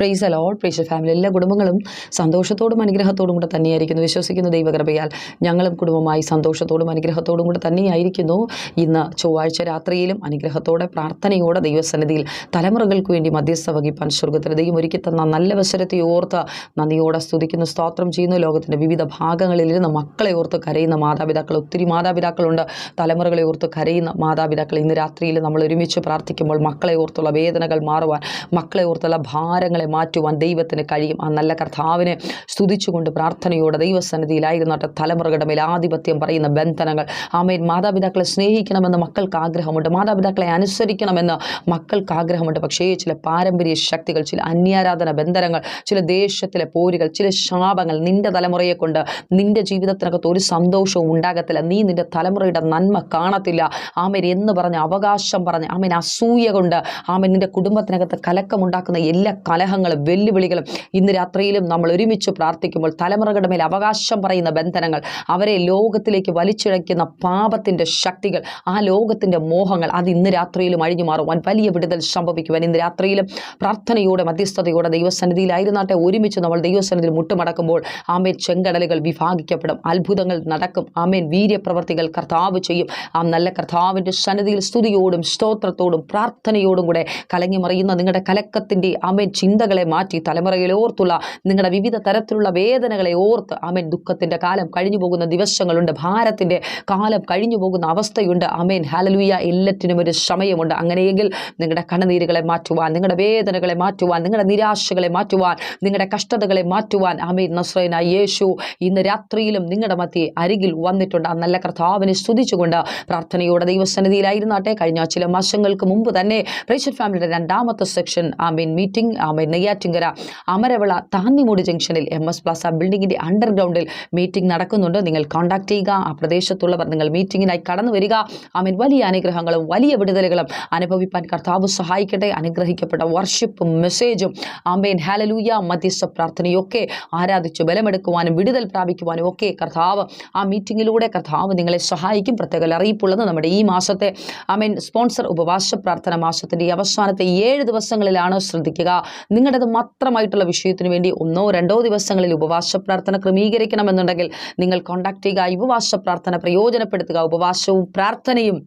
Price അലോൾ പ്രേഷ family എല്ലാ കുടുംബങ്ങളും സന്തോഷത്തോടും അനുഗ്രഹത്തോടും കൂടെ തന്നെയായിരിക്കുന്നു. വിശ്വസിക്കുന്ന ദൈവകൃപയാൽ. ഞങ്ങളും കുടുംബമായി സന്തോഷത്തോടും അനുഗ്രഹത്തോടും കൂടെ തന്നെയായിരിക്കുന്നു. ഇന്ന് ചൊവ്വാഴ്ച രാത്രിയിലും അനുഗ്രഹത്തോടെ പ്രാർത്ഥനയോടെ ദൈവസന്നിധിയിൽ തലമുറകൾക്ക് വേണ്ടി മധ്യസ്ഥ വഹിപ്പാൻ സ്വർഗത്തിന് ദൈവം ഒരുക്കി തന്ന നല്ല അവസരത്തെ ഓർത്ത് നന്ദിയോടെ സ്തുതിക്കുന്നു സ്തോത്രം ചെയ്യുന്നു. ലോകത്തിന്റെ വിവിധ ഭാഗങ്ങളിലിരുന്ന് മക്കളെ ഓർത്ത് കരയുന്ന മാതാപിതാക്കൾ ഒത്തിരി മാതാപിതാക്കളുണ്ട്. തലമുറകളെ ഓർത്ത് കരയുന്ന മാതാപിതാക്കൾ ഇന്ന് രാത്രിയിൽ നമ്മൾ ഒരുമിച്ച് പ്രാർത്ഥിക്കുമ്പോൾ മക്കളെ ഓർത്തുള്ള വേദനകൾ മാറുവാൻ മക്കളെ ഓർത്തുള്ള ഭാരങ്ങളെ മാറ്റുവാൻ ദൈവത്തിന് കഴിയും. ആ നല്ല കർത്താവിനെ സ്തുതിച്ചുകൊണ്ട് പ്രാർത്ഥനയോടെ ദൈവസന്നിധിയിലായിരുന്നോട്ടെ തലമുറകളുടെ മേൽ ആധിപത്യം പറയുന്ന ബന്ധനങ്ങൾ. ആമേൻ. മാതാപിതാക്കളെ സ്നേഹിക്കണമെന്ന് മക്കൾക്ക് ആഗ്രഹമുണ്ട്. മാതാപിതാക്കളെ അനുസരിക്കണമെന്ന് മക്കൾക്ക് ആഗ്രഹമുണ്ട്. പക്ഷേ ചില പാരമ്പര്യ ശക്തികൾ ചില അന്യാരാധന ബന്ധനങ്ങൾ ചില ദേശത്തിലെ പോരുകൾ ചില ശാപങ്ങൾ നിന്റെ തലമുറയെ കൊണ്ട് നിന്റെ ജീവിതത്തിനകത്ത് ഒരു സന്തോഷവും ഉണ്ടാകത്തില്ല. നീ നിന്റെ തലമുറയുടെ നന്മ കാണത്തില്ല. ആമേൻ. എന്ന് പറഞ്ഞ് അവകാശം പറഞ്ഞ് ആമേൻ അസൂയ കൊണ്ട് ആമേൻ നിന്റെ കുടുംബത്തിനകത്ത് കലക്കമുണ്ടാക്കുന്ന എല്ലാ കലഹങ്ങളും വെല്ലുവിളികളും. ഇന്ന് രാത്രിയിലും നമ്മൾ ഒരുമിച്ച് പ്രാർത്ഥിക്കുമ്പോൾ തലമുറകളുടെ മേൽ അവകാശം പറയുന്ന ബന്ധനങ്ങൾ അവരെ ലോകത്തിലേക്ക് വലിച്ചിഴയ്ക്കുന്ന പാപത്തിന്റെ ശക്തികൾ ആ ലോകത്തിന്റെ മോഹങ്ങൾ അത് ഇന്ന് രാത്രിയിലും അഴിഞ്ഞു മാറുവാൻ വലിയ വിടുതൽ സംഭവിക്കുവാൻ ഇന്ന് രാത്രിയിലും പ്രാർത്ഥനയോടെ മധ്യസ്ഥതയോടെ ദൈവസന്നിധിയിലായിരുന്നാട്ടെ ഒരുമിച്ച് നമ്മൾ ദൈവസന്നിധിയിൽ മുട്ടുമടക്കുമ്പോൾ ആമേൻ ചെങ്കടലുകൾ വിഭാഗിക്കപ്പെടും അത്ഭുതങ്ങൾ നടക്കും ആമേൻ വീര്യപ്രവർത്തികൾ കർത്താവ് ചെയ്യും. ആ നല്ല കർത്താവിന്റെ സന്നിധിയിൽ സ്തുതിയോടും സ്തോത്രത്തോടും പ്രാർത്ഥനയോടും കൂടെ കലങ്ങി മറിയുന്ന നിങ്ങളുടെ കലക്കത്തിന്റെ ആമേൻ ചിന്തകളെ മാറ്റി തലമുറയിൽ ഓർത്തുള്ള നിങ്ങളുടെ വിവിധ തരത്തിലുള്ള വേദനകളെ ഓർത്ത് ആമേൻ ദുഃഖത്തിന്റെ കാലം കഴിഞ്ഞു പോകുന്ന ദിവസങ്ങളുണ്ട് ഭാരത്തിന്റെ കാലം കഴിഞ്ഞു പോകുന്ന അവസ്ഥയുണ്ട് ആമേൻ ഹാലലുയ എല്ലാറ്റിനും ഒരു സമയമുണ്ട്. അങ്ങനെയെങ്കിൽ നിങ്ങളുടെ കണ്ണുനീരുകളെ മാറ്റുവാൻ നിങ്ങളുടെ വേദനകളെ മാറ്റുവാൻ നിങ്ങളുടെ നിരാശകളെ മാറ്റുവാൻ നിങ്ങളുടെ കഷ്ടതകളെ മാറ്റുവാൻ ആമേൻ നസ്രൈന യേശു ഇന്ന് രാത്രിയിലും നിങ്ങളുടെ മധ്യേ അരികിൽ വന്നിട്ടുണ്ട്. ആ നല്ല കർത്താവിനെ സ്തുതിച്ചുകൊണ്ട് പ്രാർത്ഥനയോടെ ദൈവസന്നിധിയിലായിരുന്നാട്ടെ. കഴിഞ്ഞ ചില മാസങ്ങൾക്ക് മുമ്പ് തന്നെ പ്രേഷൻ ഫാമിലിയുടെ രണ്ടാമത്തെ സെക്ഷൻ ആമീൻ മീറ്റിംഗ് ആമീൻ നെയ്യാറ്റിങ്കര അമരവിള താന്നിമൂട് ജംഗ്ഷനിൽ എം എസ് പ്ലാസ ബിൽഡിങ്ങിന്റെ അണ്ടർഗ്രൗണ്ടിൽ മീറ്റിംഗ് നടക്കുന്നുണ്ട്. നിങ്ങൾ കോൺടാക്ട് ചെയ്യുക. ആ പ്രദേശത്തുള്ളവർ നിങ്ങൾ മീറ്റിങ്ങിനായി കടന്നു വരിക. ആമീൻ വലിയ അനുഗ്രഹങ്ങളും വലിയ വിടുതലുകളും അനുഭവിപ്പാൻ കർത്താവ് സഹായിക്കട്ടെ. അനുഗ്രഹിക്കപ്പെട്ട വർഷിപ്പും മെസ്സേജും ആമേൻ ഹാലലൂയ മധ്യസ്ഥ പ്രാർത്ഥനയൊക്കെ ആരാധിച്ച് ബലമെടുക്കുവാനും വിടുതൽ പ്രാപിക്കുവാനും ഒക്കെ കർത്താവ് ആ മീറ്റിങ്ങിലൂടെ കർത്താവ് നിങ്ങളെ സഹായിക്കും. പ്രത്യേക അറിയിപ്പുള്ളത് നമ്മുടെ ഈ മാസത്തെ ആമേൻ സ്പോൺസർ ഉപവാസ പ്രാർത്ഥന മാസത്തിന്റെ അവസാനത്തെ ഏഴ് ദിവസങ്ങളിലാണ് ശ്രദ്ധിക്കുക. നിങ്ങളുടേത് മാത്രമായിട്ടുള്ള വിഷയത്തിന് വേണ്ടി ഒന്നോ രണ്ടോ ദിവസങ്ങളിൽ ഉപവാസ പ്രാർത്ഥന ക്രമീകരിക്കണമെന്നുണ്ടെങ്കിൽ നിങ്ങൾ കോൺടാക്ട് ചെയ്യുക ഉപവാസ പ്രാർത്ഥന പ്രയോജനപ്പെടുത്തുക ഉപവാസവും പ്രാർത്ഥനയും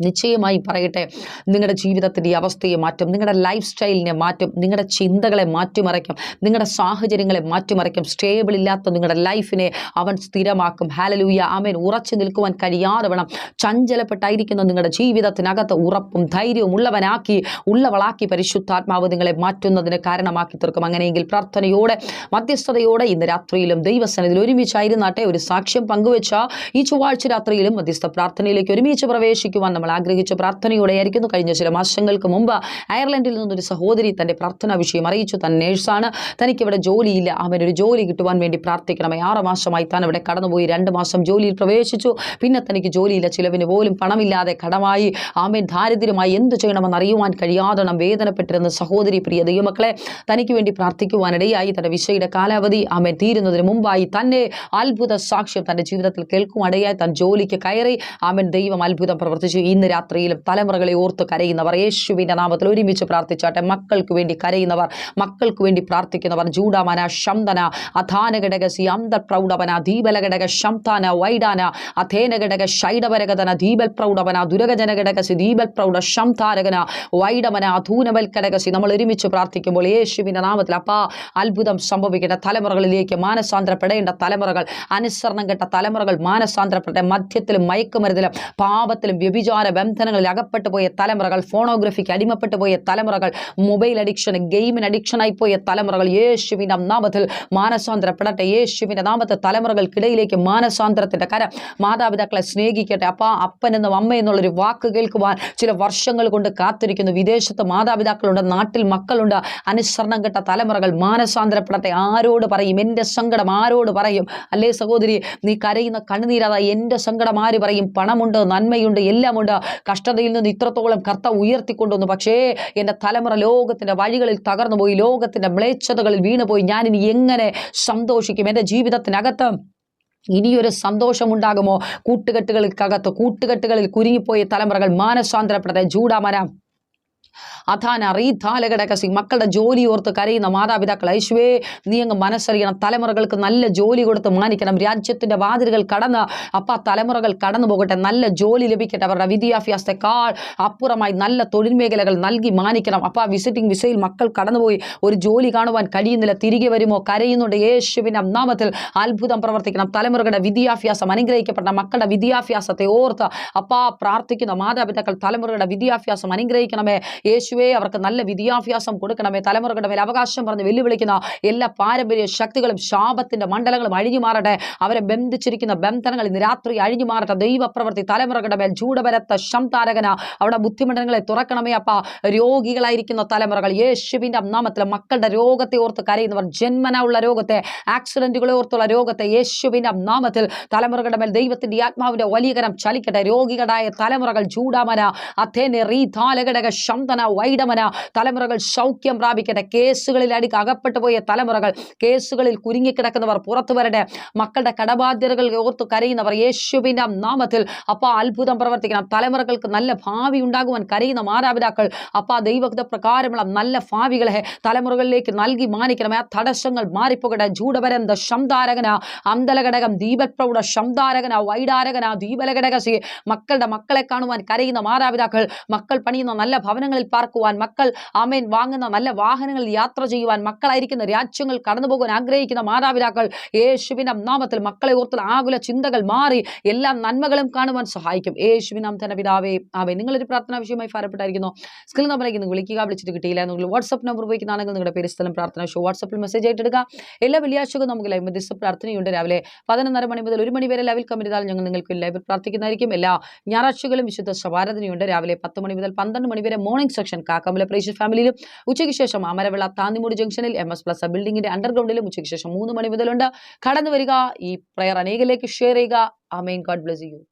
നിശ്ചയമായി പറയട്ടെ. നിങ്ങളുടെ ജീവിതത്തിന്റെ അവസ്ഥയെ മാറ്റും. നിങ്ങളുടെ ലൈഫ് സ്റ്റൈലിനെ മാറ്റും. നിങ്ങളുടെ ചിന്തകളെ മാറ്റിമറിക്കും. നിങ്ങളുടെ സാഹചര്യങ്ങളെ മാറ്റിമറിക്കും. സ്റ്റേബിൾ ഇല്ലാത്ത നിങ്ങളുടെ ലൈഫിനെ അവൻ സ്ഥിരമാക്കും. ഹാലലൂയ ആമേൻ. ഉറച്ചു നിൽക്കുവാൻ കഴിയാതെ വേണം ചഞ്ചലപ്പെട്ടായിരിക്കുന്ന നിങ്ങളുടെ ജീവിതത്തിനകത്ത് ഉറപ്പും ധൈര്യവും ഉള്ളവനാക്കി ഉള്ളവളാക്കി പരിശുദ്ധാത്മാവ് നിങ്ങളെ മാറ്റുന്നതിന് കാരണമാക്കി തീർക്കും. അങ്ങനെയെങ്കിൽ പ്രാർത്ഥനയോടെ മധ്യസ്ഥതയോടെ ഇന്ന് രാത്രിയിലും ദൈവസനത്തിൽ ഒരുമിച്ചായിരുന്നാട്ടെ. ഒരു സാക്ഷ്യം പങ്കുവെച്ച ഈ ചൊവ്വാഴ്ച രാത്രിയിലും മധ്യസ്ഥ പ്രാർത്ഥനയിലേക്ക് ഒരുമിച്ച് പ്രവേശിക്കുവാൻ നമ്മൾ ആഗ്രഹിച്ച പ്രാർത്ഥനയോടെ ആയിരിക്കുന്നു. കഴിഞ്ഞ ചില മാസങ്ങൾക്ക് മുമ്പ് അയർലൻഡിൽ നിന്നൊരു സഹോദരി തന്റെ പ്രാർത്ഥനാ വിഷയം അറിയിച്ചു. താൻ നേഴ്സാണ്. തനിക്കിവിടെ ജോലിയില്ല. അവനൊരു ജോലി കിട്ടുവാൻ വേണ്ടി പ്രാർത്ഥിക്കണമേ. ആറ് മാസമായി താൻ അവിടെ കടന്നുപോയി. രണ്ട് മാസം ജോലിയിൽ പ്രവേശിച്ചു. പിന്നെ തനിക്ക് ജോലിയില്ല. ചിലവിന് പോലും പണമില്ലാതെ കടമായി. ആമേൻ. ദാരിദ്ര്യമായി എന്ത് ചെയ്യണമെന്ന് അറിയുവാൻ കഴിയാതണം വേദനപ്പെട്ടിരുന്ന സഹോദരി പ്രിയ ദൈവമക്കളെ തനിക്ക് വേണ്ടി പ്രാർത്ഥിക്കുവാനിടയായി തന്റെ വിഷയുടെ കാലാവധി ആമേൻ തീരുന്നതിന് മുമ്പായി തന്നെ അത്ഭുത സാക്ഷ്യം തന്റെ ജീവിതത്തിൽ കേൾക്കുവാനിടയായി താൻ ജോലിക്ക് കയറി. ആമേൻ. ദൈവം അത്ഭുതം പ്രവർത്തിച്ചു. ഇന്ന് രാത്രിയിലും തലമുറകളെ ഓർത്ത് കരയുന്നവർ യേശുവിന്റെ നാമത്തിൽ ഒരുമിച്ച് പ്രാർത്ഥിച്ചാട്ടെ മക്കൾക്ക് വേണ്ടി കരയുന്നവർ മക്കൾക്ക് വേണ്ടി പ്രാർത്ഥിക്കുന്നവർ ജൂഡാമന ശന്തന അധാനഘടകസി അന്തപ്രൗഢവന ദീപലഘടക ശംതാന വൈഡാന അഥേനഘടക ശൈഡവരകതന ദീപൽ പ്രൗഢവന ദുരകജനഘടകസി ദീപൽ പ്രൗഢ ശംതാരകന വൈഡമന അധൂനവൽക്കടകസി നമ്മൾ ഒരുമിച്ച് പ്രാർത്ഥിക്കുമ്പോൾ യേശുവിന്റെ നാമത്തിൽ അപ്പാ അത്ഭുതം സംഭവിക്കേണ്ട തലമുറകളിലേക്ക് മാനസാന്തരപ്പെടേണ്ട തലമുറകൾ അനുസരണം കെട്ട തലമുറകൾ മാനസാന്തരപ്പെട്ട മദ്യത്തിലും മയക്കുമരുന്നിലും പാപത്തിലും വ്യഭിചാര ബന്ധനങ്ങളിൽ അകപ്പെട്ടു പോയ തലമുറകൾ ഫോണോഗ്രഫിക്ക് അടിമപ്പെട്ടു പോയ തലമുറകൾ മൊബൈൽ അഡിക്ഷൻ ഗെയിമിന് അഡിക്ഷനായി പോയ തലമുറകൾ യേശുവിന്റെ നാമത്തിൽ മാനസാന്തരപ്പെടട്ടെ യേശുവിന്റെ നാമത്തെ തലമുറകൾക്കിടയിലേക്ക് മാനസാന്തരത്തിന്റെ കരം മാതാപിതാക്കളെ സ്നേഹിക്കട്ടെ അപ്പ അപ്പനെന്നും അമ്മയെന്നുള്ളൊരു വാക്ക് കേൾക്കുവാൻ ചില വർഷങ്ങൾ കൊണ്ട് കാത്തിരിക്കുന്നു. വിദേശത്ത് മാതാപിതാക്കളുണ്ട് നാട്ടിൽ മക്കളുണ്ട് അനുസരണം കെട്ട തലമുറകൾ മാനസാന്തരപ്പെടട്ടെ. ആരോട് പറയും? എന്റെ സങ്കടം ആരോട് പറയും? അല്ലേ സഹോദരി നീ കരയുന്ന കണ്ണുനീരാതായി. എന്റെ സങ്കടം ആര് പറയും? പണമുണ്ട് നന്മയുണ്ട് എല്ലാമുണ്ട്. കഷ്ടതയിൽ നിന്ന് ഇത്രത്തോളം കർത്ത ഉയർത്തിക്കൊണ്ടുവന്നു. പക്ഷേ എന്റെ തലമുറ ലോകത്തിന്റെ വഴികളിൽ തകർന്നു പോയി ലോകത്തിന്റെ മ്ലേച്ഛതകളിൽ വീണുപോയി. ഞാനിനി എങ്ങനെ സന്തോഷിക്കും? എന്റെ ജീവിതത്തിനകത്ത് ഇനിയൊരു സന്തോഷമുണ്ടാകുമോ? കൂട്ടുകെട്ടുകൾക്കകത്ത് കൂട്ടുകെട്ടുകളിൽ കുരുങ്ങിപ്പോയ തലമുറകൾ മാനസാന്തരപ്പെടട്ടെ. ജൂഡാമന അഥാന റീഥാലകടകസി മക്കളുടെ ജോലി ഓർത്ത് കരയുന്ന മാതാപിതാക്കൾ ഐശ്വേ നീ അങ്ങ് മനസ്സറിയണം. തലമുറകൾക്ക് നല്ല ജോലി കൊടുത്ത് മാനിക്കണം. രാജ്യത്തിന്റെ വാതിലുകൾ കടന്ന് അപ്പ തലമുറകൾ കടന്നു പോകട്ടെ. നല്ല ജോലി ലഭിക്കട്ടെ. അവരുടെ വിദ്യാഭ്യാസത്തെക്കാൾ അപ്പുറമായി നല്ല തൊഴിൽ മേഖലകൾ നൽകി മാനിക്കണം. അപ്പ വിസിറ്റിംഗ് വിസയിൽ മക്കൾ കടന്നുപോയി. ഒരു ജോലി കാണുവാൻ കഴിയുന്നില്ല. തിരികെ വരുമോ? കരയുന്നുണ്ട്. യേശുവിന്റെ നാമത്തിൽ അത്ഭുതം പ്രവർത്തിക്കണം. തലമുറകളുടെ വിദ്യാഭ്യാസം അനുഗ്രഹിക്കപ്പെട്ട മക്കളുടെ വിദ്യാഭ്യാസത്തെ ഓർത്ത് അപ്പാ പ്രാർത്ഥിക്കുന്ന മാതാപിതാക്കൾ തലമുറകളുടെ വിദ്യാഭ്യാസം അനുഗ്രഹിക്കണമേ. യേശുവേ അവർക്ക് നല്ല വിദ്യാഭ്യാസം കൊടുക്കണമേ. തലമുറകളുടെ മേൽ അവകാശം പറഞ്ഞ് വെല്ലുവിളിക്കുന്ന എല്ലാ പാരമ്പര്യ ശക്തികളും ശാപത്തിന്റെ മണ്ഡലങ്ങളും അഴിഞ്ഞു മാറട്ടെ അവരെ ബന്ധിച്ചിരിക്കുന്ന ബന്ധനങ്ങൾ ഇന്ന് രാത്രി അഴിഞ്ഞു മാറട്ടെ ദൈവപ്രവൃത്തി തലമുറകളുടെ മേൽ ചൂടപരത്ത ശംതാരകന അവിടെ ബുദ്ധിമണ്ഡലങ്ങളെ തുറക്കണമേ അപ്പ. രോഗികളായിരിക്കുന്ന തലമുറകൾ യേശുവിന്റെ നാമത്തിൽ മക്കളുടെ രോഗത്തെ ഓർത്ത് കരയുന്നവർ ജന്മന ഉള്ള രോഗത്തെ ആക്സിഡന്റുകളെ ഓർത്തുള്ള രോഗത്തെ യേശുവിന്റെ നാമത്തിൽ തലമുറകളുടെ മേൽ ദൈവത്തിന്റെ ആത്മാവിന്റെ വലിയ ചലിക്കട്ടെ. രോഗികളായ തലമുറകൾ ചൂടാമന അഥേനെ റീതാലഘടക ശന്തന വൈഡമന. തലമുറകൾ സൗഖ്യം പ്രാപിക്കട്ടെ. കേസുകളിൽ അടിക്ക് അകപ്പെട്ടു പോയ തലമുറകൾ കേസുകളിൽ കുരുങ്ങിക്കിടക്കുന്നവർ പുറത്തു വരട്ടെ. മക്കളുടെ കടബാധ്യതകൾ ഓർത്തു കരയുന്നവർ യേശുവിന്റെ നാമത്തിൽ അപ്പ അത്ഭുതം പ്രവർത്തിക്കണം. തലമുറകൾക്ക് നല്ല ഭാവി ഉണ്ടാകുവാൻ കരയുന്ന മാതാപിതാക്കൾ അപ്പ ദൈവഗത പ്രകാരമുള്ള നല്ല ഭാവികളെ തലമുറകളിലേക്ക് നൽകി മാനിക്കണമേ. ആ തടസ്സങ്ങൾ മാറിപ്പോകട്ടെ. ജൂഡപരന്ത ശംധാരകന അന്തലഘടകം ദീപപ്രൗഢ ശംധാരകന വൈഡാരകന ദീപലഘടകസി. മക്കളുടെ മക്കളെ കാണുവാൻ കരയുന്ന മാതാപിതാക്കൾ മക്കൾ പണിയുന്ന നല്ല ഭവനങ്ങളിൽ പാർക്കുവാൻ മക്കൾ ആമേൻ വാങ്ങുന്ന നല്ല വാഹനങ്ങളിൽ യാത്ര ചെയ്യുവാൻ മക്കളായിരിക്കുന്ന രാജ്യങ്ങൾ കടന്നു പോകാൻ ആഗ്രഹിക്കുന്ന മാതാപിതാക്കൾ യേശുവിന്റെ നാമത്തിൽ മക്കളെ ഓർത്തിൽ ആകുല ചിന്തകൾ മാറി എല്ലാ നന്മകളും കാണുവാൻ സഹായിക്കും. യേശുവിനാം തന്നെ പിതാവേ ആവേ നിങ്ങളൊരു പ്രാർത്ഥനാ വിഷയമായി ഭാരപ്പെട്ടായിരിക്കുന്നു. സ്കിൽ നമ്പറേക്ക് നിങ്ങൾ വിളിക്കുക വിളിച്ചിട്ട് കിട്ടിയില്ല നിങ്ങൾ വാട്സ്ആപ്പ് നമ്പർ ഉപയോഗിക്കുന്നതാണെങ്കിൽ നിങ്ങളുടെ പേര് സ്ഥലം പ്രാർത്ഥന വിഷയം വാട്സപ്പിൽ മെസ്സേജ് ആയിട്ടെടുക്കുക എല്ലാ വെള്ളിയാഴ്ചകളും നമുക്ക് ലൈവ് മധ്യസ്ഥ പ്രാർത്ഥനയുണ്ട്. രാവിലെ പതിനൊന്നര മണി മുതൽ ഒരു മണി വരെ ലൈവിൽ കമ്മിറ്റാൽ ഞങ്ങൾ നിങ്ങൾക്ക് ലൈവിൽ പ്രാർത്ഥിക്കുന്നതായിരിക്കും. എല്ലാ ഞായറാഴ്ചകളും വിശുദ്ധ ശവാരാധനയുണ്ട് രാവിലെ പത്ത് മണി മുതൽ പന്ത്രണ്ട് മണി വരെ മോർണിംഗ് സെക്ഷൻ കാക്കമ്പല പ്രേക്ഷ ഫാമിലിയിലും. ഉച്ചയ്ക്ക് ശേഷം അമരവിള താന്നിമൂട് ജംഗ്ഷനിൽ എം എസ് പ്ലസ് ബിൽഡിംഗിന്റെ അണ്ടർഗ്രൗണ്ടിലും ഉച്ചയ്ക്ക് ശേഷം മൂന്ന് മണി മുതലുണ്ട്. കടന്നു വരിക. ഈ പ്രയർ അനേകലേക്ക് ഷെയർ ചെയ്യുക. Amen God bless you